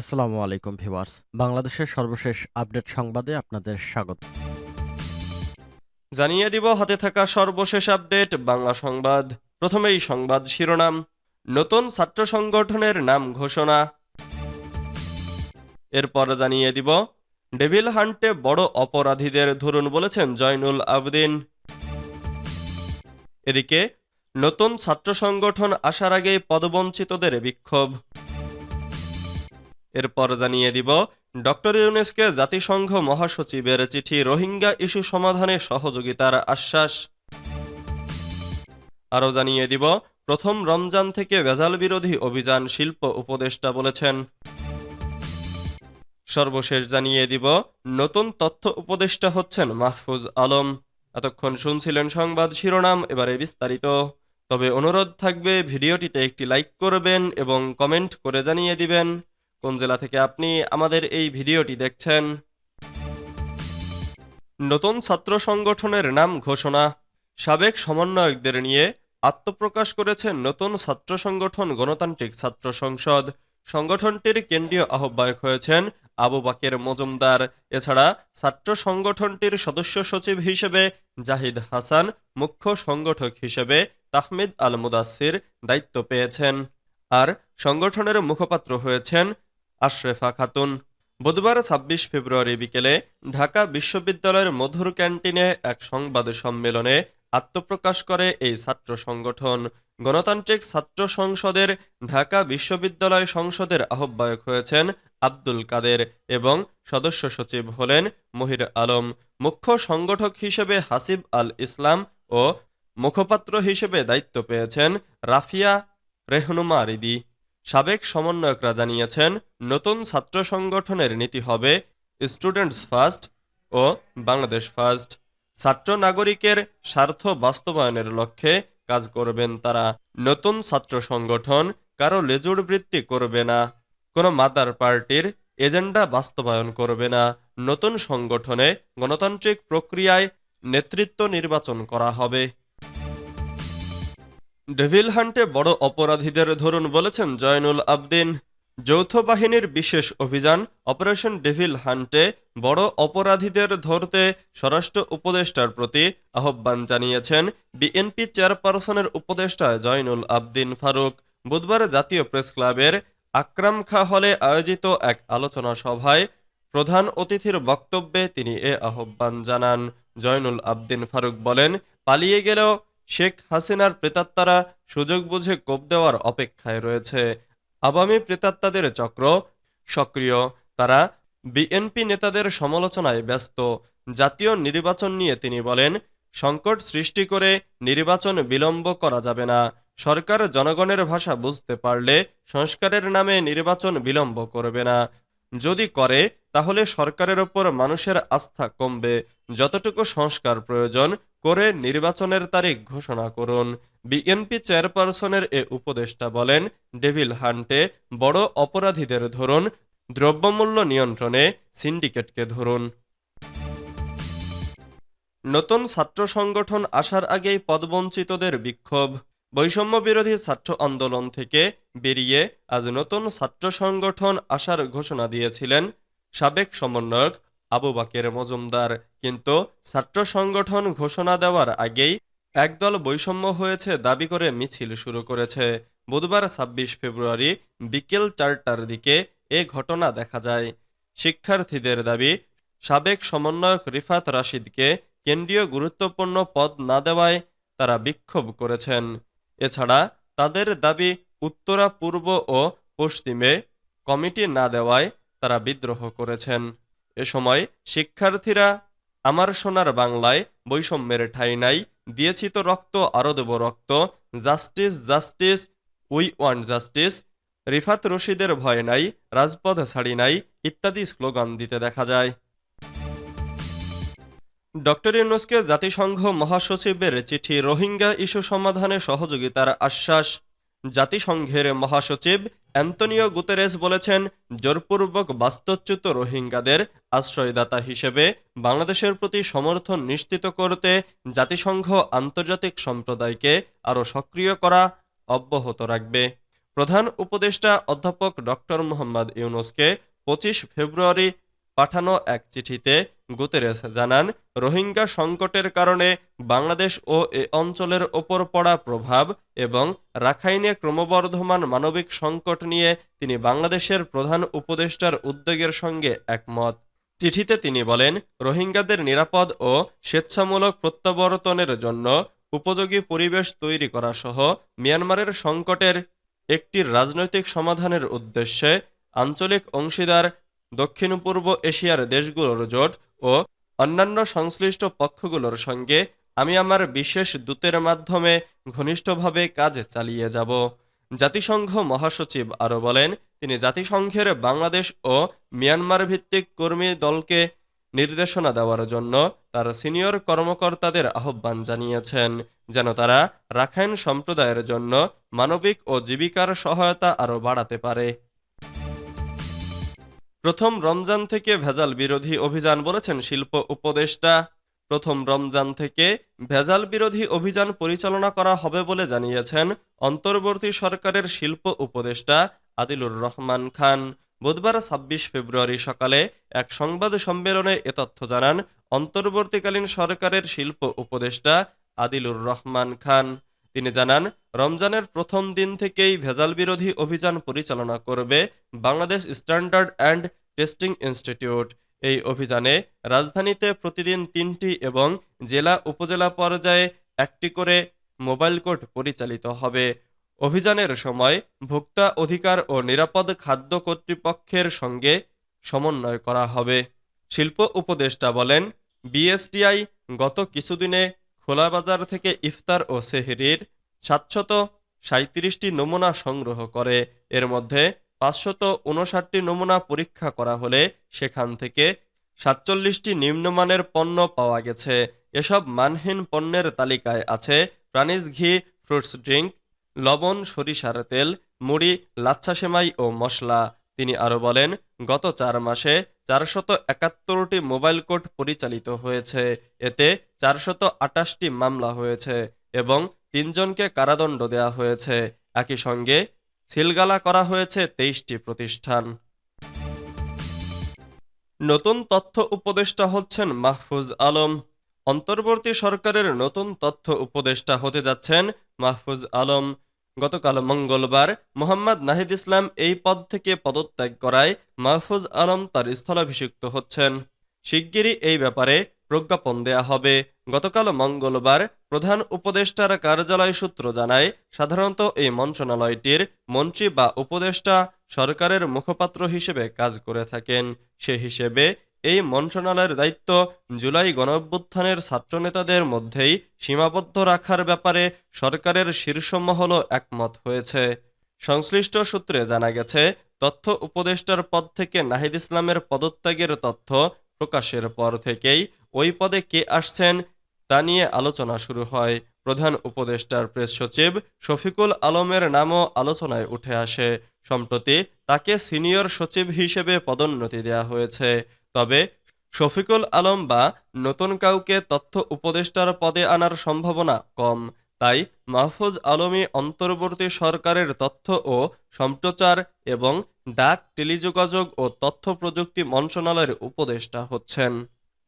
আসসালামু আলাইকুম ভিউয়ার্স। বাংলাদেশের সর্বশেষ আপডেট সংবাদে আপনাদের স্বাগত। জানিয়ে দিব, হাতে থাকা সর্বশেষ আপডেট, বাংলা সংবাদ। প্রথমেই সংবাদ শিরোনাম, নতুন ছাত্র সংগঠনের নাম ঘোষণা। এরপর জানিয়ে দিব, ডেভিল হান্টে বড় অপরাধীদের ধরুন বলেছেন জয়নুল আবদিন। এদিকে, নতুন ছাত্র সংগঠন আসার আগেই পদবঞ্চিতদের বিক্ষোভ। এরপর জানিয়ে দিব, ডক্টর ইউনেসকে জাতিসংঘ মহাসচিবের চিঠি রোহিঙ্গা ইস্যু সমাধানে সহযোগিতার আশ্বাস। আরও জানিয়ে দিব, প্রথম রমজান থেকে ভেজাল বিরোধী অভিযান শিল্প উপদেষ্টা বলেছেন। সর্বশেষ জানিয়ে দিব, নতুন তথ্য উপদেষ্টা হচ্ছেন মাহফুজ আলম। এতক্ষণ শুনছিলেন সংবাদ শিরোনাম, এবারে বিস্তারিত। তবে অনুরোধ থাকবে, ভিডিওটিতে একটি লাইক করবেন এবং কমেন্ট করে জানিয়ে দিবেন। কোন জেলা থেকে আপনি আমাদের এই ভিডিওটি দেখছেন? নতুন ছাত্র সংগঠনের নাম ঘোষণা। সাবেক সমন্বয়কদের নিয়ে আত্মপ্রকাশ করেছে নতুন ছাত্র সংগঠন গণতান্ত্রিক ছাত্র সংসদ। সংগঠনটির কেন্দ্রীয় আহ্বায়ক হয়েছেন আবু বাকের মজুমদার। এছাড়া ছাত্র সংগঠনটির সদস্য সচিব হিসেবে জাহিদ হাসান, মুখ্য সংগঠক হিসেবে তাহমিদ আল মুদাসির দায়িত্ব পেয়েছেন। আর সংগঠনের মুখপাত্র হয়েছেন আশরেফা খাতুন। বুধবার ছাব্বিশ ফেব্রুয়ারি বিকেলে ঢাকা বিশ্ববিদ্যালয়ের মধুর ক্যান্টিনে এক সংবাদ সম্মেলনে আত্মপ্রকাশ করে এই ছাত্র সংগঠন। গণতান্ত্রিক ছাত্র সংসদের ঢাকা বিশ্ববিদ্যালয় সংসদের আহ্বায়ক হয়েছেন আব্দুল কাদের এবং সদস্য সচিব হলেন মহির আলম। মুখ্য সংগঠক হিসেবে হাসিব আল ইসলাম ও মুখপাত্র হিসেবে দায়িত্ব পেয়েছেন রাফিয়া রেহনুমা রিদি। সাবেক সমন্বয়করা জানিয়েছেন, নতুন ছাত্র সংগঠনের নীতি হবে স্টুডেন্টস ফার্স্ট ও বাংলাদেশ ফার্স্ট ছাত্র নাগরিকের স্বার্থ বাস্তবায়নের লক্ষ্যে কাজ করবেন তারা। নতুন ছাত্র সংগঠন কারও লেজুর বৃত্তি করবে না। কোনো মাদার পার্টির এজেন্ডা বাস্তবায়ন করবে না। নতুন সংগঠনে গণতান্ত্রিক প্রক্রিয়ায় নেতৃত্ব নির্বাচন করা হবে। ডেভিল হান্টে বড় অপরাধীদের ধরুন বলেছেন জয়নুল আবদিন। যৌথ বাহিনীর বিশেষ অভিযান, অপারেশন ডেভিল হান্টে বড় অপরাধীদের ধরতে স্বরাষ্ট্র উপদেষ্টার প্রতি আহ্বান জানিয়েছেন বিএনপি চেয়ারপারসনের উপদেষ্টা জয়নুল আবদিন ফারুক। বুধবার জাতীয় প্রেস ক্লাবের আকরাম খা হলে আয়োজিত এক আলোচনা সভায় প্রধান অতিথির বক্তব্যে তিনি এ আহ্বান জানান। জয়নুল আবদিন ফারুক বলেন, পালিয়ে গেলেও শেখ হাসিনার প্রেতাত্মারা সুযোগ বুঝে কোপ দেওয়ার অপেক্ষায় রয়েছে। আওয়ামী প্রেতাত্মাদের চক্র সক্রিয়। তারা বিএনপি নেতাদের সমালোচনায় ব্যস্ত। জাতীয় নির্বাচন নিয়ে তিনি বলেন, সংকট সৃষ্টি করে নির্বাচন বিলম্ব করা যাবে না। সরকার জনগণের ভাষা বুঝতে পারলে সংস্কারের নামে নির্বাচন বিলম্ব করবে না। যদি করে, তাহলে সরকারের ওপর মানুষের আস্থা কমবে। যতটুকু সংস্কার প্রয়োজন করে নির্বাচনের তারিখ ঘোষণা করুন। বিএনপি চেয়ারপারসনের এ উপদেষ্টা বলেন, ডেভিল হান্টে বড় অপরাধীদের ধরুন, দ্রব্যমূল্য নিয়ন্ত্রণে সিন্ডিকেটকে ধরুন। নতুন ছাত্র সংগঠন আসার আগেই পদবঞ্চিতদের বিক্ষোভ। বৈষম্য বিরোধী ছাত্র আন্দোলন থেকে বেরিয়ে আজ নতুন ছাত্র সংগঠন আসার ঘোষণা দিয়েছিলেন সাবেক সমন্বয়ক আবু বাকের মজুমদার। কিন্তু ছাত্র সংগঠন ঘোষণা দেওয়ার আগেই একদল বৈষম্য হয়েছে দাবি করে মিছিল শুরু করেছে। বুধবার ছাব্বিশ ফেব্রুয়ারি বিকেল চারটার দিকে এ ঘটনা দেখা যায়। শিক্ষার্থীদের দাবি, সাবেক সমন্বয়ক রিফাত রাশিদকে কেন্দ্রীয় গুরুত্বপূর্ণ পদ না দেওয়ায় তারা বিক্ষোভ করেছেন। এছাড়া তাদের দাবি উত্তরা পূর্ব ও পশ্চিমে কমিটি না দেওয়ায় তারা বিদ্রোহ করেছেন। এ সময় শিক্ষার্থীরা, আমার সোনার বাংলায় বৈষম্যের ঠাঁই নাই, দিয়েছি তো রক্ত আরও দেব রক্ত, justice justice, we want justice, Rifat রশিদের ভয় নাই, রাজপথ ছাড়ি নাই, ইত্যাদি স্লোগান দিতে দেখা যায়। ডক্টর ইউনুসকে জাতিসংঘ মহাসচিবের চিঠি রোহিঙ্গা ইস্যু সমাধানে সহযোগিতার আশ্বাস। জাতিসংঘের মহাসচিব অ্যান্তনিও গুতেরেস বলেছেন, জোরপূর্বক বাস্তুচ্যুত রোহিঙ্গাদের আশ্রয়দাতা হিসেবে বাংলাদেশের প্রতি সমর্থন নিশ্চিত করতে জাতিসংঘ আন্তর্জাতিক সম্প্রদায়কে আরও সক্রিয় করা অব্যাহত রাখবে। প্রধান উপদেষ্টা অধ্যাপক ডক্টর মোহাম্মদ ইউনুসকে পঁচিশ ফেব্রুয়ারি পাঠানো এক চিঠিতে গুতেরেস জানান, রোহিঙ্গা সংকটের কারণে বাংলাদেশ ও এ অঞ্চলের ওপর পড়া প্রভাব এবং রাখাইনে ক্রমবর্ধমান মানবিক সংকট নিয়ে তিনি বাংলাদেশের প্রধান উপদেষ্টার উদ্যোগের সঙ্গে একমত। চিঠিতে তিনি বলেন, রোহিঙ্গাদের নিরাপদ ও স্বেচ্ছামূলক প্রত্যাবর্তনের জন্য উপযোগী পরিবেশ তৈরি করা সহ মিয়ানমারের সংকটের একটি রাজনৈতিক সমাধানের উদ্দেশ্যে আঞ্চলিক অংশীদার দক্ষিণ পূর্ব এশিয়ার দেশগুলোর জোট ও অন্যান্য সংশ্লিষ্ট পক্ষগুলোর সঙ্গে আমি আমার বিশেষ দূতের মাধ্যমে ঘনিষ্ঠভাবে কাজ চালিয়ে যাব। জাতিসংঘ মহাসচিব আরও বলেন, তিনি জাতিসংঘের বাংলাদেশ ও মিয়ানমার ভিত্তিক কর্মী দলকে নির্দেশনা দেওয়ার জন্য তার সিনিয়র কর্মকর্তাদের আহ্বান জানিয়েছেন, যেন তারা রাখাইন সম্প্রদায়ের জন্য মানবিক ও জীবিকার সহায়তা আরও বাড়াতে পারে। প্রথম রমজান থেকে ভেজাল বিরোধী অভিযান বলেছেন শিল্প উপদেষ্টা। প্রথম রমজান থেকে ভেজাল বিরোধী অভিযান পরিচালনা করা হবে বলে জানিয়েছেন অন্তর্বর্তী সরকারের শিল্প উপদেষ্টা আদিলুর রহমান খান। বুধবার ছাব্বিশ ফেব্রুয়ারি সকালে এক সংবাদ সম্মেলনে এ তথ্য জানান অন্তর্বর্তীকালীন সরকারের শিল্প উপদেষ্টা আদিলুর রহমান খান। তিনি জানান, রমজানের প্রথম দিন থেকেই ভেজাল বিরোধী অভিযান পরিচালনা করবে Bangladesh standard and testing institute. এই অভিযানে রাজধানীতে প্রতিদিন তিনটি এবং জেলা উপজেলা পর্যায়ে একটি করে মোবাইল কোর্ট পরিচালিত হবে। অভিযানের সময় ভোক্তা অধিকার ও নিরাপদ খাদ্য কর্তৃপক্ষের সঙ্গে সমন্বয় করা হবে। শিল্প উপদেষ্টা বলেন, বিএসটিআই গত কিছুদিনে খোলা বাজার থেকে ইফতার ও সেহরির সাতশত সাঁত্রিশটি নমুনা সংগ্রহ করে। এর মধ্যে পাঁচশত উনষাটটি নমুনা পরীক্ষা করা হলে সেখান থেকে সাতচল্লিশটি নিম্নমানের পণ্য পাওয়া গেছে। এসব মানহীন পণ্যের তালিকায় আছে প্রাণীজ ঘি, ফ্রুটস ড্রিঙ্ক, লবণ, সরিষার তেল, মুড়ি, লাচ্ছা সেমাই ও মশলা। তিনি আরও বলেন, গত চার মাসে চারশত একাত্তরটি মোবাইল কোর্ট পরিচালিত হয়েছে। এতে চারশত আটাশটি মামলা হয়েছে এবং তিনজনকে কারাদণ্ড দেওয়া হয়েছে। একই সঙ্গে সিলগালা করা হয়েছে তেইশটি প্রতিষ্ঠান। নতুন তথ্য উপদেষ্টা হচ্ছেন মাহফুজ আলম। অন্তর্বর্তী সরকারের নতুন তথ্য উপদেষ্টা হতে যাচ্ছেন মাহফুজ আলম। গতকাল মঙ্গলবার মোহাম্মদ নাহিদ ইসলাম এই পদ থেকে পদত্যাগ করায় মাহফুজ আলম তার স্থলাভিষিক্ত হচ্ছেন। শিগগিরই এই ব্যাপারে প্রজ্ঞাপন দেয়া হবে। গতকাল মঙ্গলবার প্রধান উপদেষ্টার কার্যালয় সূত্র জানায়, সাধারণত এই মন্ত্রণালয়টির মন্ত্রী বা উপদেষ্টা সরকারের মুখপাত্র হিসেবে কাজ করে থাকেন। সে হিসেবে এই মন্ত্রণালয়ের দায়িত্ব জুলাই গণঅভ্যুত্থানের ছাত্রনেতাদের মধ্যেই সীমাবদ্ধ রাখার ব্যাপারে সরকারের শীর্ষ মহলও একমত হয়েছে। সংশ্লিষ্ট সূত্রে জানা গেছে, তথ্য উপদেষ্টার পদ থেকে নাহিদ ইসলামের পদত্যাগের তথ্য প্রকাশের পর থেকেই ওই পদে কে আসছেন তা নিয়ে আলোচনা শুরু হয়। প্রধান উপদেষ্টার প্রেস সচিব শফিকুল আলমের নামও আলোচনায় উঠে আসে। সম্প্রতি তাকে সিনিয়র সচিব হিসেবে পদোন্নতি দেওয়া হয়েছে। তবে শফিকুল আলম বা নতুন কাউকে তথ্য উপদেষ্টার পদে আনার সম্ভাবনা কম। তাই মাহফুজ আলমী অন্তর্বর্তী সরকারের তথ্য ও সম্প্রচার এবং ডাক টেলিযোগাযোগ ও তথ্য প্রযুক্তি মন্ত্রণালয়ের উপদেষ্টা হচ্ছেন।